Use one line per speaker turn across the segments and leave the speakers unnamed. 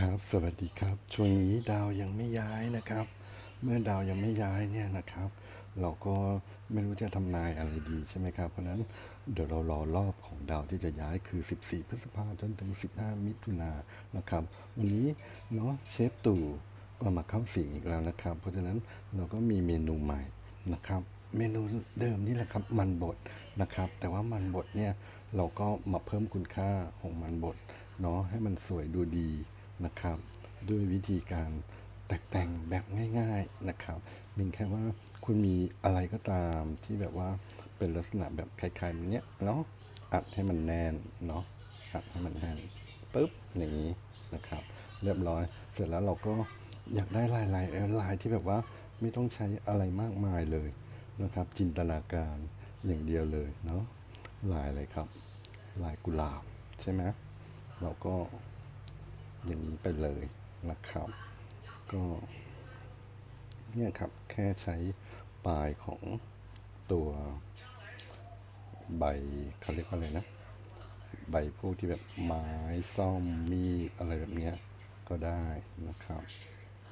ครับสวัสดีครับ ช่วงนี้ดาวยังไม่ย้ายนะครับ เมื่อดาวยังไม่ย้ายเนี่ยนะครับ เราก็ไม่รู้จะทำนายอะไรดีใช่ไหมครับ เพราะนั้นเดี๋ยวเรารอรอบของดาวที่จะย้ายคือ 14 พฤษภาจนถึง 15 มิถุนายนนะครับ วันนี้เนาะเชฟตู่ก็มาเข้าสิงอีกแล้วนะครับ เพราะฉะนั้นเราก็มีเมนูใหม่นะครับ เมนูเดิมนี่แหละครับมันบดนะครับ แต่ว่ามันบดเนี่ยเราก็มาเพิ่มคุณค่าของมันบดเนาะให้มันสวยดูดี นะครับ ด้วยวิธีการแตกแต่งแบบง่าย ๆนะครับเพียงแค่ว่าคุณมีอะไรก็ตามที่แบบว่าเป็นลักษณะแบบคล้ายๆแบบเนี้ยเนาะอัดให้มันแน่นเนาะอัดให้มันแน่นปุ๊บอย่างนี้นะครับ เรียบร้อย เสร็จแล้วเราก็อยากได้ลายลายลายที่แบบว่าไม่ต้องใช้อะไรมากมายเลยนะครับ จินตนาการอย่างเดียวเลยเนาะลายอะไรครับ ลายกุหลาบใช่ไหมเราก็ อย่างนี้ไปเลยนะครับ ก็เนี่ยครับแค่ใช้ปลายของตัวใบเขาเรียกว่าอะไรนะ ใบพวกที่แบบไม้ซ่อมมีดอะไรแบบเนี้ยก็ได้นะครับ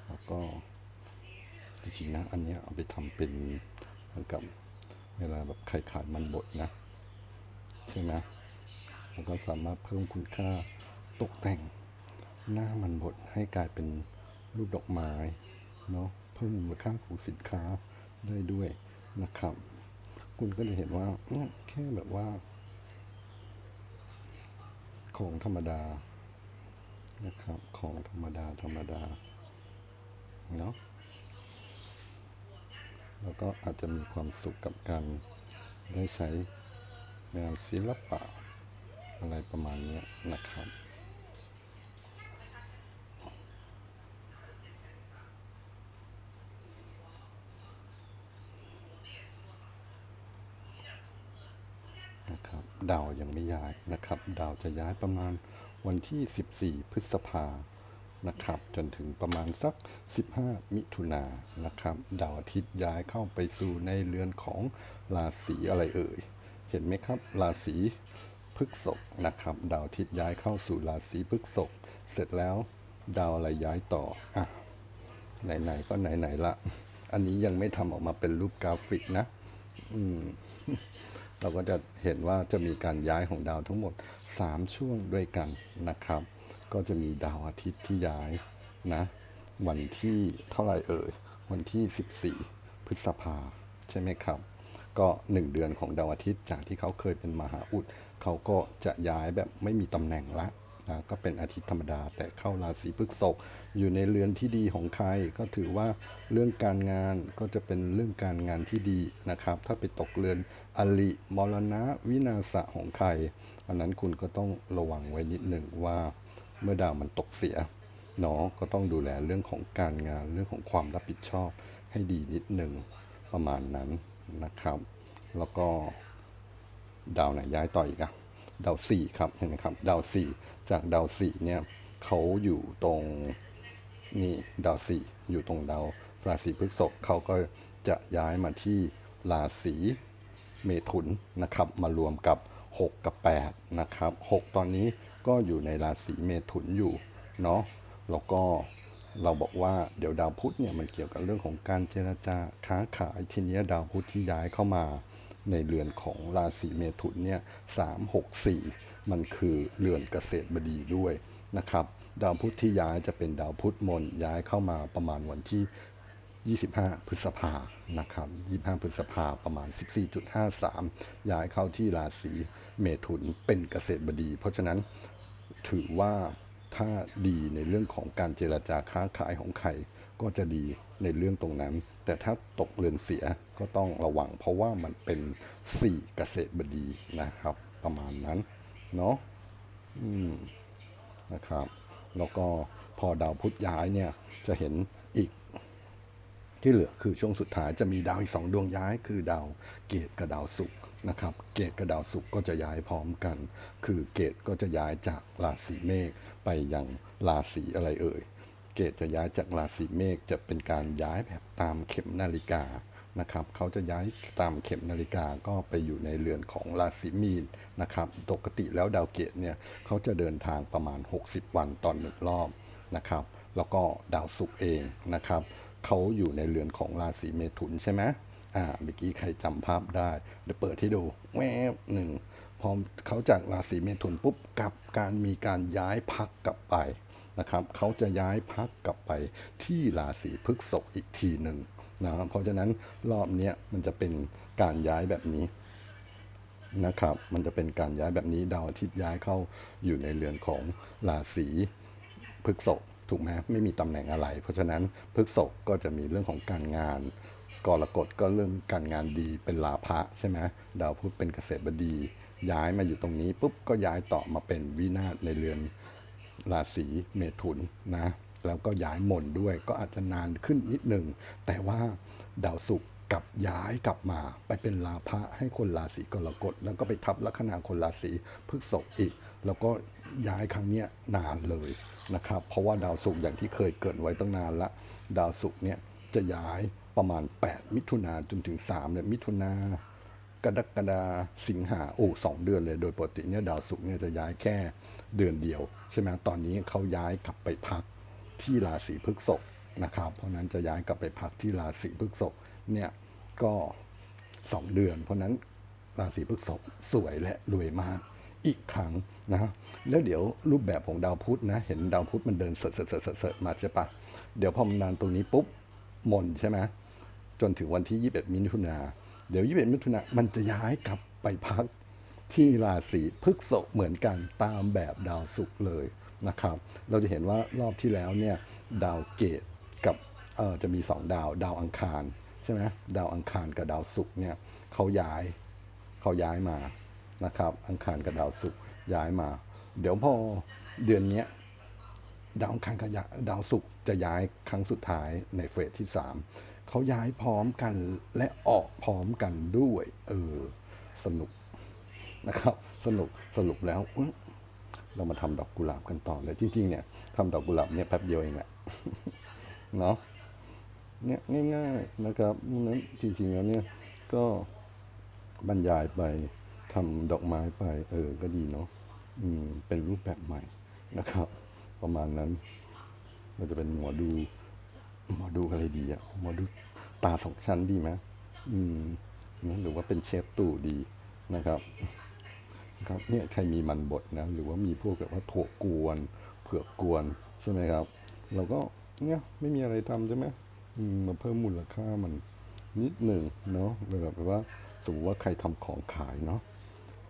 แล้วก็จริงๆนะอันนี้เอาไปทำเป็นเหมือนกับเวลาแบบไข่ขาดมันบดนะ ใช่ไหมแล้วก็สามารถเพิ่มคุณค่าตกแต่ง หน้ามันบดให้กลายเป็นรูปดอกไม้เนาะเพิ่มมูลค่าของสินค้าได้ด้วยนะครับ คุณก็จะเห็นว่าแค่แบบว่า ของธรรมดานะครับ ของธรรมดาธรรมดาเนาะแล้วก็อาจจะมีความสุขกับการได้ใช้งานศิลปะอะไรประมาณนี้นะครับ นะครับ ดาวยังไม่ย้ายนะครับ ดาวจะย้ายประมาณวันที่ 14 พฤษภานะครับ จนถึงประมาณสัก 15 มิถุนานะครับ ดาวอาทิตย์ย้ายเข้าไปสู่ในเรือนของราศีอะไรเอ่ย เห็นไหมครับ ราศีพฤกษภนะครับ ดาวอาทิตย์ย้ายเข้าสู่ราศีพฤกษภเสร็จแล้วดาวอะไรย้ายต่ออะไหนๆก็ไหนๆละ อันนี้ยังไม่ทำออกมาเป็นรูปกราฟิกนะ อืม เราก็จะเห็นว่าจะมีการย้ายของดาวทั้งหมด 3 ช่วงด้วยกันนะครับ ก็จะมีดาวอาทิตย์ที่ย้ายนะวันที่เท่าไหร่เอ่ยวันที่ 14 พฤษภาใช่ไหมครับ ก็ 1 เดือนของดาวอาทิตย์จากที่เขาเคยเป็นมหาอุดเขาก็จะย้ายแบบไม่มีตำแหน่งละ นะก็เป็นอาทิตย์ธรรมดา แต่เข้าราศีพฤษภอยู่ในเรือนที่ดีของใคร ก็ถือว่าเรื่องการงานก็จะเป็นเรื่องการงานที่ดีนะครับ ถ้าไปตกเรือนอลิมรณะวินาศของใคร อันนั้นคุณก็ต้องระวังไว้นิดหนึ่งว่าเมื่อดาวมันตกเสียเนาะก็ต้องดูแลเรื่องของการงานเรื่องของความรับผิดชอบให้ดีนิดหนึ่งประมาณนั้นนะครับ แล้วก็ดาวไหนย้ายต่ออีกอะ ดาวสี่ครับเห็นไหมครับดาวสี่จากดาวสี่เนี่ยเขาอยู่ตรงนี่ดาวสี่อยู่ตรงดาวราศีพฤษภเขาก็จะย้ายมาที่ราศีเมถุนนะครับ มารวมกับ 6 กับ 8 นะครับ 6 ตอนนี้ก็อยู่ในราศีเมถุนอยู่เนาะแล้วก็เราบอกว่าเดี๋ยวดาวพุธเนี่ยมันเกี่ยวกับเรื่องของการเจรจาค้าขายทีนี้ดาวพุธที่ย้ายเข้ามา ในเรือนของราศีเมถุนเนี่ยสามหกสี่มันคือเรือนเกษตรบดีด้วยนะครับ ดาวพุธที่ย้ายจะเป็นดาวพุธมนย้ายเข้ามาประมาณวันที่ 25 พฤษภานะครับ 25 พฤษภาประมาณ 14.53 ย้ายเข้าที่ราศีเมถุนเป็นเกษตรบดี เพราะฉะนั้นถือว่า ถ้าดีในเรื่องของการเจรจาค้าขายของใครก็จะดีในเรื่องตรงนั้น แต่ถ้าตกเรือนเสียก็ต้องระวัง เพราะว่ามันเป็นสี่เกษตรบดีนะครับ ประมาณนั้นเนาะอืมนะครับ แล้วก็พอดาวพุธย้ายเนี่ยจะเห็น ที่เหลือคือช่วงสุดท้ายจะมีดาวอีกสองดวงย้าย คือดาวเกตกับดาวศุกร์นะครับ เกตกับดาวศุกร์ก็จะย้ายพร้อมกัน คือเกตก็จะย้ายจากราศีเมษไปยังราศีอะไรเอ่ย เกตจะย้ายจากราศีเมษจะเป็นการย้ายแบบตามเข็มนาฬิกานะครับเขาจะย้ายตามเข็มนาฬิกาก็ไปอยู่ในเรือนของราศีมีนนะครับปกติแล้วดาวเกตเนี่ยเขาจะเดินทางประมาณ 60 วันตอนหนึ่งรอบนะครับ แล้วก็ดาวศุกร์เองนะครับ เขาอยู่ในเรือนของราศีเมถุนใช่ไหมอ่าเมื่อกี้ใครจำภาพได้เดี๋ยวเปิดให้ดูแวบหนึ่งพอเขาจากราศีเมถุนปุ๊บกับการมีการย้ายพักกลับไปนะครับเขาจะย้ายพักกลับไปที่ราศีพฤษภอีกทีหนึ่งนะเพราะฉะนั้นรอบนี้มันจะเป็นการย้ายแบบนี้นะครับ มันจะเป็นการย้ายแบบนี้ดาวอาทิตย์ย้ายเข้าอยู่ในเรือนของราศีพฤษภ ถูกไหมไม่มีตำแหน่งอะไร เพราะฉะนั้นพฤกษภก็จะมีเรื่องของการงานกรกฎก็เรื่องการงานดีเป็นลาภะใช่ไหมดาวพุธเป็นเกษตรบดี ย้ายมาอยู่ตรงนี้ปุ๊บก็ย้ายต่อมาเป็นวินาศในเรือนราศีเมถุนนะแล้วก็ย้ายหม่นด้วยก็อาจจะนานขึ้นนิดหนึ่งแต่ว่าดาวศุกร์กลับย้ายกลับมาไปเป็นลาภะให้คนราศีกรกฎแล้วก็ไปทับลัคนาคนราศีพฤษภอีก แล้วก็ย้ายครั้งนี้นานเลยนะครับ เพราะว่าดาวศุกร์อย่างที่เคยเกิดไว้ตั้งนานละ ดาวศุกร์เนี่ยจะย้ายประมาณ 8 มิถุนาจนถึง3เนี่ยมิถุนากรกฎาสิงหาโอ้สองเดือนเลย โดยปกติเนี่ยดาวศุกร์เนี่ยจะย้ายแค่เดือนเดียว ใช่ไหมตอนนี้เขาย้ายกลับไปพักที่ราศีพฤษภนะครับ เพราะนั้นจะย้ายกลับไปพักที่ราศีพฤษภเนี่ยก็สองเดือน เพราะฉะนั้นราศีพฤษภสวยและรวยมาก อีกครั้งนะ แล้วเดี๋ยวรูปแบบของดาวพุธนะ เห็นดาวพุธมันเดินเสร์เสร์เสร์เสร์มาใช่ปะเดี๋ยวพอมันนานตรงนี้ปุ๊บหมนใช่ไหมจนถึงวันที่ 21 มิถุนา เดี๋ยว 21 มิถุนามันจะย้ายกลับไปพักที่ราศีพฤกษภเหมือนกันตามแบบดาวศุกร์เลยนะครับ เราจะเห็นว่ารอบที่แล้วเนี่ยดาวเกตกับเออจะมี 2 ดาวดาวอังคารใช่ไหมดาวอังคารกับดาวศุกร์เนี่ยเขาย้ายเขาย้ายมา นะครับ อังคารกับดาวศุกร์ย้ายมา เดี๋ยวพอเดือนนี้ดาวอังคารกับดาวศุกร์จะย้ายครั้งสุดท้ายในเฟสที่สามเขาย้ายพร้อมกันและออกพร้อมกันด้วยเออสนุกนะครับ สนุกสรุปแล้วเรามาทำดอกกุหลาบกันต่อเลยจริงๆเนี่ยทำดอกกุหลาบเนี่ยแป๊บเดียวเองแหละเนาะเนี่ยง่ายๆนะครับนั้นจริงๆแล้วเนี่ยก็บรรยายไป ทำดอกไม้ไป เออ ก็ดีเนาะอืม เป็นรูปแบบใหม่นะครับ ประมาณนั้น เราจะเป็นหมอดู หมอดูอะไรดีอะหมอดูตาสองชั้นดีไหมอืมนะหรือว่าเป็นเชฟตู่ดีนะครับครับเนี่ยใครมีมันบดนะ หรือว่ามีพวกแบบว่าถั่วกวนเผือกกวนใช่ไหมครับ เราก็เนี่ยไม่มีอะไรทำใช่ไหมมาเพิ่มมูลค่ามันนิดหนึ่งเนาะแบบว่าสมมติว่าใครทำของขายเนาะ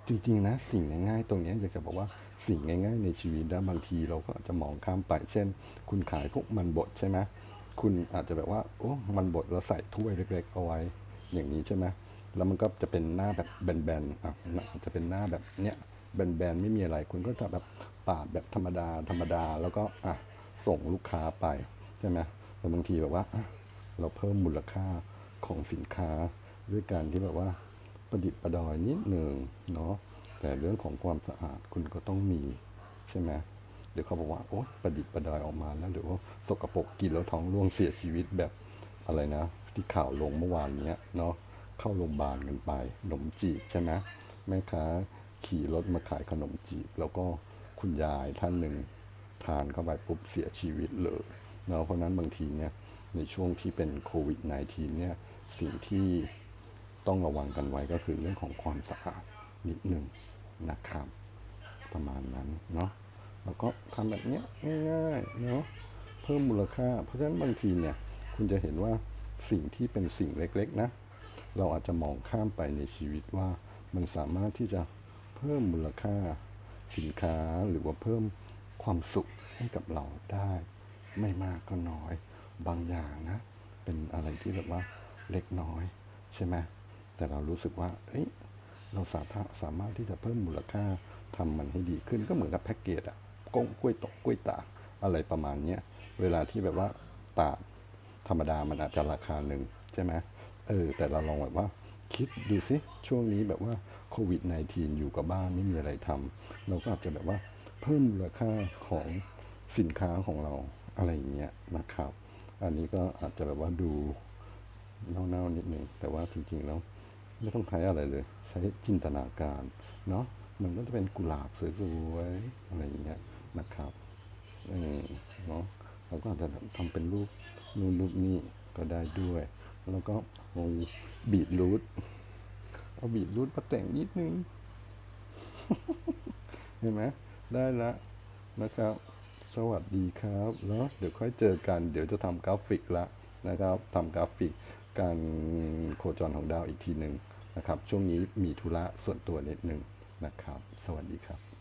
จริงๆนะสิ่งง่ายๆตรงนี้อยากจะบอกว่าสิ่งง่าย ๆ ในชีวิตนะบางทีเราก็อาจจะมองข้ามไป เช่น คุณขายพวกมันบดใช่ไหมคุณอาจจะแบบว่าโอ้มันบดเราใส่ถ้วยเล็ก ๆ เอาไว้ อย่างนี้ใช่ไหมแล้วมันก็จะเป็นหน้าแบบแบนๆอะน่าจะเป็นหน้าแบบเนี้ยแบนๆไม่มีอะไร คุณก็จะแบบปาดแบบธรรมดาธรรมดาแล้วก็อะส่งลูกค้าไปใช่ไหมแต่บางทีแบบว่าเราเพิ่มมูลค่าของสินค้าด้วยการที่แบบว่า ประดิษฐ์ประดอยนิดหนึ่งเนาะแต่เรื่องของความสะอาดคุณก็ต้องมีใช่ไหมเดี๋ยวเขาบอกว่าโอ๊ยประดิษฐ์ประดอยออกมาแล้วเดี๋ยวสกปรกกินแล้วท้องร่วงเสียชีวิตแบบอะไรนะ ที่ข่าวลงเมื่อวานเนี้ยเนาะเข้าโรงพยาบาลกันไปขนมจีบใช่ไหมแม่ค้าขี่รถมาขายขนมจีบ แล้วก็คุณยายท่านหนึ่งทานเข้าไปปุ๊บเสียชีวิตเลยเนาะเพราะฉะนั้นบางทีเนี่ยในช่วงที่เป็นโควิด -19 เนี่ยสิ่งที่ ต้องระวังกันไว้ก็คือเรื่องของความสะอาดนิดหนึ่งนะครับ ประมาณนั้นเนาะแล้วก็ทำแบบเนี้ยง่ายๆเนาะเพิ่มมูลค่า เพราะฉะนั้นบางทีเนี่ยคุณจะเห็นว่าสิ่งที่เป็นสิ่งเล็กๆนะ เราอาจจะมองข้ามไปในชีวิตว่ามันสามารถที่จะเพิ่มมูลค่าสินค้าหรือว่าเพิ่มความสุขให้กับเราได้ ไม่มากก็น้อย บางอย่างนะ เป็นอะไรที่แบบว่าเล็กน้อยใช่ไหม แต่เรารู้สึกว่าเอ้ยเราสามารถสามารถที่จะเพิ่มมูลค่าทำมันให้ดีขึ้นก็เหมือนกับแพ็กเกจอะกงกล้วยตกกล้วยตากอะไรประมาณเนี้ยเวลาที่แบบว่าตากธรรมดามันอาจจะราคาหนึ่งใช่ไหมเออแต่เราลองแบบว่าคิดดูสิช่วงนี้แบบว่าโควิด -19 อยู่กับบ้านไม่มีอะไรทำเราก็อาจจะแบบว่าเพิ่มมูลค่าของสินค้าของเราอะไรอย่างเงี้ยนะครับ อันนี้ก็อาจจะแบบว่าดูเน่าๆนิดหนึ่งแต่ว่าจริงๆแล้ว ไม่ต้องใช้อะไรเลย ใช้จินตนาการเนาะมันก็จะเป็นกุหลาบสวยๆอะไรอย่างเงี้ยนะครับเออเนาะเราก็อาจจะทำเป็นรูปนู่นรูปนี่ก็ได้ด้วย แล้วก็เอาบีดรูทเอาบีดรูทมาแต่งนิดนึง เห็นไหมได้ละนะครับ สวัสดีครับแล้วเดี๋ยวค่อยเจอกัน เดี๋ยวจะทำกราฟิกละนะครับทำกราฟิกการโคจรของดาวอีกทีหนึ่ง นะครับ ช่วงนี้มีธุระส่วนตัวนิดนึงนะครับ สวัสดีครับ